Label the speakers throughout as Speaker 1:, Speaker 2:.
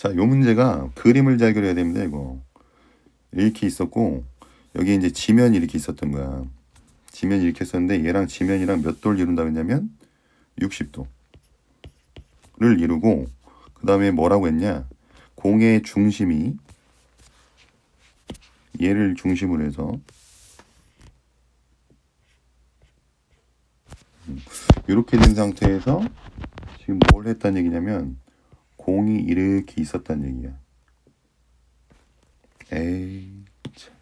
Speaker 1: 자, 요 문제가 그림을 잘 그려야 됩니다, 이거. 이렇게 있었고, 여기 이제 지면이 이렇게 있었던 거야. 지면이 이렇게 있었는데, 얘랑 지면이랑 몇 도를 이룬다고 했냐면, 60도를 이루고, 그 다음에 뭐라고 했냐? 공의 중심이, 얘를 중심으로 해서, 이렇게 된 상태에서, 지금 뭘 했다는 얘기냐면, 공이 이렇게 있었단 얘기야. 에이, 참.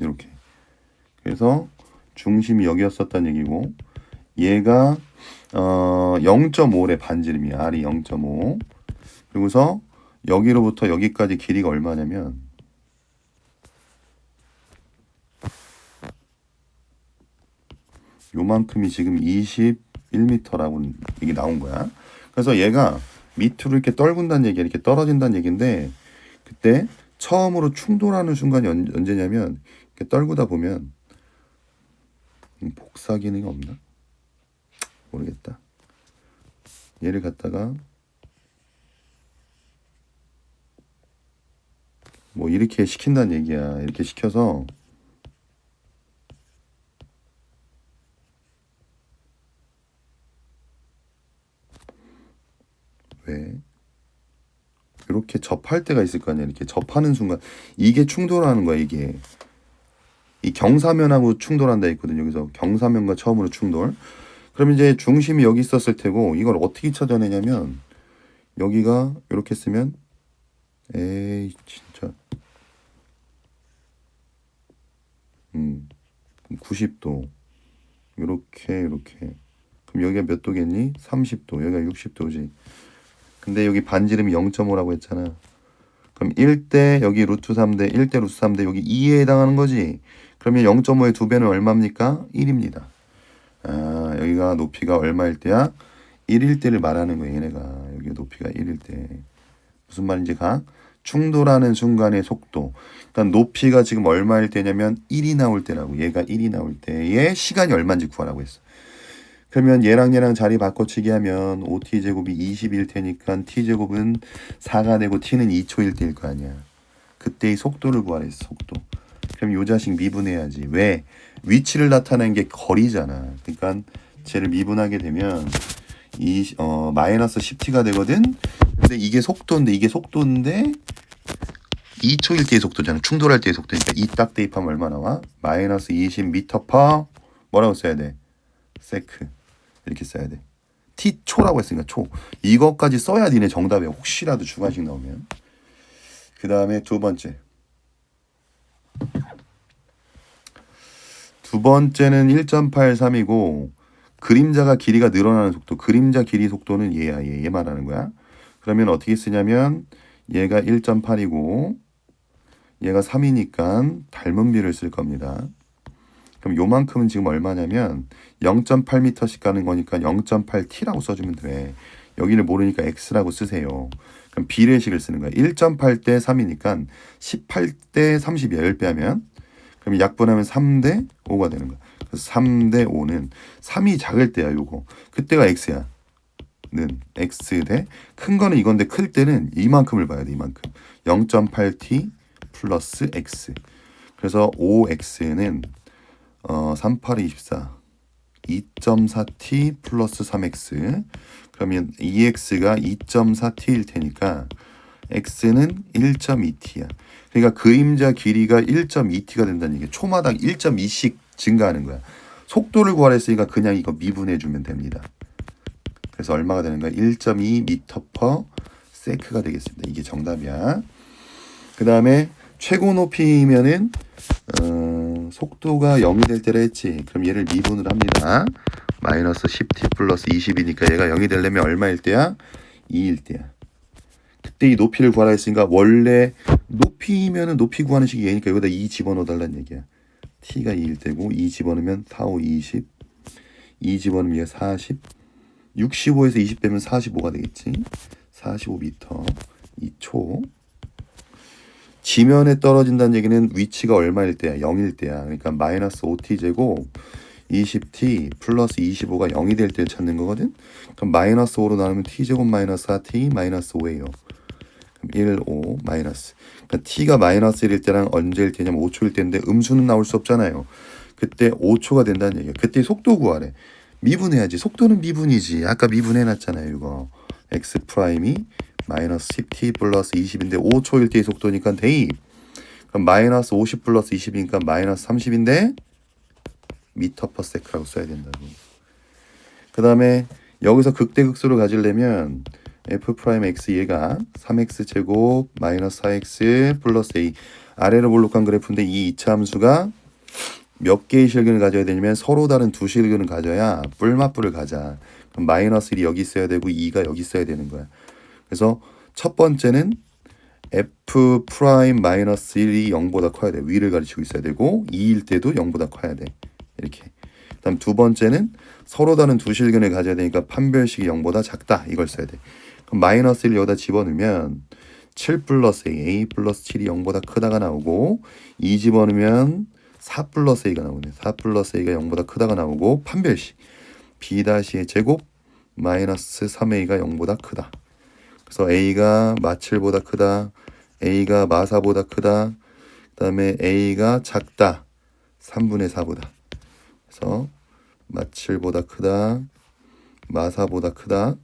Speaker 1: 이렇게. 그래서 중심이 여기였었단 얘기고, 얘가 어 0.5래 반지름이 R이 0.5. 그리고서 여기로부터 여기까지 길이가 얼마냐면 요만큼이 지금 21m라고 이게 나온 거야. 그래서 얘가 밑으로 이렇게 떨군다는 얘기야. 이렇게 떨어진다는 얘기인데 그때 처음으로 충돌하는 순간이 언, 언제냐면 이렇게 떨구다 보면 복사 기능이 없나? 모르겠다. 얘를 갖다가 뭐 이렇게 시킨다는 얘기야. 이렇게 시켜서 왜? 이렇게 접할 때가 있을 거 아니야. 이렇게 접하는 순간 이게 충돌하는 거야. 이게 이 경사면하고 충돌한다 했거든요. 여기서 경사면과 처음으로 충돌. 그럼 이제 중심이 여기 있었을 테고 이걸 어떻게 찾아내냐면 여기가 이렇게 쓰면 에이 진짜 음 90도 이렇게 이렇게 그럼 여기가 몇 도겠니? 30도 여기가 60도지 근데 여기 반지름이 0.5라고 했잖아 그럼 1대 여기 루트 3대 1대 루트 3대 여기 2에 해당하는 거지 그러면 0.5의 두 배는 얼마입니까? 1입니다 아, 여기가 높이가 얼마일 때야? 1일 때를 말하는 거예요, 얘네가. 여기 높이가 1일 때. 무슨 말인지 가? 충돌하는 순간의 속도. 그러니까 높이가 지금 얼마일 때냐면 1이 나올 때라고. 얘가 1이 나올 때의 시간이 얼마인지 구하라고 했어. 그러면 얘랑 얘랑 자리 바꿔치기 하면 5t 제곱이 20일 테니까 t 제곱은 4가 되고 t는 2초일 때일 거 아니야. 그때의 속도를 구하라 했어, 속도. 그럼 요 자식 미분해야지. 왜? 위치를 나타내는 게 거리잖아. 그러니까 쟤를 미분하게 되면 이 어, 마이너스 10t가 되거든. 근데 이게 속도인데 이게 속도인데 2초일 때의 속도잖아. 충돌할 때의 속도니까 이 딱 대입하면 얼마 나와? 마이너스 20m 퍼 뭐라고 써야 돼? 세크 이렇게 써야 돼. t 초라고 했으니까 초. 이것까지 써야 니네 정답에 혹시라도 주관식 나오면. 그 다음에 두 번째. 두 번째는 1.83이고 그림자가 길이가 늘어나는 속도, 그림자 길이 속도는 얘야, 얘, 얘 말하는 거야. 그러면 어떻게 쓰냐면 얘가 1.8이고 얘가 3이니까 닮은 비를 쓸 겁니다. 그럼 요만큼은 지금 얼마냐면 0.8m씩 가는 거니까 0.8t라고 써주면 돼. 여기를 모르니까 x라고 쓰세요. 그럼 비례식을 쓰는 거야. 1.8 대 3이니까 18 대 30이야. 10배 하면. 그럼 약분하면 3 대 5가 되는 거야. 그래서 3 대 5는 3이 작을 때야, 요거. 그때가 x야. 는 x 대 큰 거는 이건데 클 때는 이만큼을 봐야 돼, 이만큼. 0.8t 플러스 x. 그래서 5x는 어, 38, 24. 2.4t 플러스 3x. 그러면 2x가 2.4t일 테니까 x는 1.2t야. 그러니까 그림자 길이가 1.2t가 된다는 얘기. 초마당 1.2씩 증가하는 거야. 속도를 구하라 했으니까 그냥 이거 미분해 주면 됩니다. 그래서 얼마가 되는 거야? 1.2 미터 퍼 세크가 되겠습니다. 이게 정답이야. 그 다음에 최고 높이면은 어, 속도가 0이 될 때라 했지. 그럼 얘를 미분을 합니다. 마이너스 10t 플러스 20이니까 얘가 0이 되려면 얼마일 때야? 2일 때야. 그때 이 높이를 구하라 했으니까 원래 높이면은 높이 구하는 식이 얘니까 여기다 2 집어넣어 달라는 얘기야. t가 2일 때고 2 집어넣으면 4, 5, 20. 2 집어넣으면 얘가 40. 65에서 20 빼면 45가 되겠지. 45m. 2초. 지면에 떨어진다는 얘기는 위치가 얼마일 때야? 0일 때야. 그러니까 마이너스 5t 제곱 20t 플러스 25가 0이 될때 찾는 거거든. 그럼 마이너스 5로 나누면 t제곱 마이너스 4t 마이너스 5예요. 그럼 1, 5 마이너스. 그러니까 t가 마이너스 1일 때랑 언제일 때냐면 5초일 때인데 음수는 나올 수 없잖아요. 그때 5초가 된다는 얘기야. 그때 속도 구하래. 미분해야지. 속도는 미분이지. 아까 미분해놨잖아요. 이거 x 프라임이 마이너스 10t 플러스 20인데 5초일 때의 속도니까 대입. 그럼 마이너스 50 플러스 20이니까 마이너스 30인데 미터 퍼 세크라고 써야 된다고. 그 다음에 여기서 극대극소를 가지려면 f 프라임 x 얘가 3x 제곱 마이너스 4x 플러스 a 아래로 볼록한 그래프인데 이 이차 함수가 몇 개의 실근을 가져야 되냐면 서로 다른 두 실근을 가져야 뿔맞뿔을 가자. 그럼 마이너스 1이 여기 있어야 되고 2가 여기 있어야 되는 거야. 그래서 첫 번째는 f 프라임 마이너스 1이 0보다 커야 돼. 위를 가르치고 있어야 되고 2일 때도 0보다 커야 돼. 이렇게. 그다음 두 번째는 서로 다른 두 실근을 가져야 되니까 판별식이 0보다 작다. 이걸 써야 돼. 그럼 마이너스 1을 여기다 집어넣으면 7 플러스 A, A 플러스 7이 0보다 크다가 나오고 2 집어넣으면 4 플러스 A가 나오네. 4 플러스 A가 0보다 크다가 나오고 판별식 B 다시의 제곱 마이너스 3A가 0보다 크다. 그래서 A가 마7보다 크다. A가 마4보다 크다. 그 다음에 A가 작다. 3분의 4보다. 그래서 마7보다 크다. 마4보다 크다.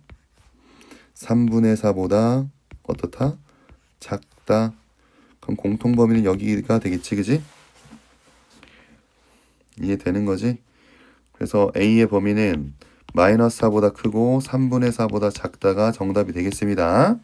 Speaker 1: 3분의 4보다 어떻다? 작다. 그럼 공통 범위는 여기가 되겠지, 그지? 이해되는 거지? 그래서 A의 범위는 마이너스 4보다 크고 3분의 4보다 작다가 정답이 되겠습니다.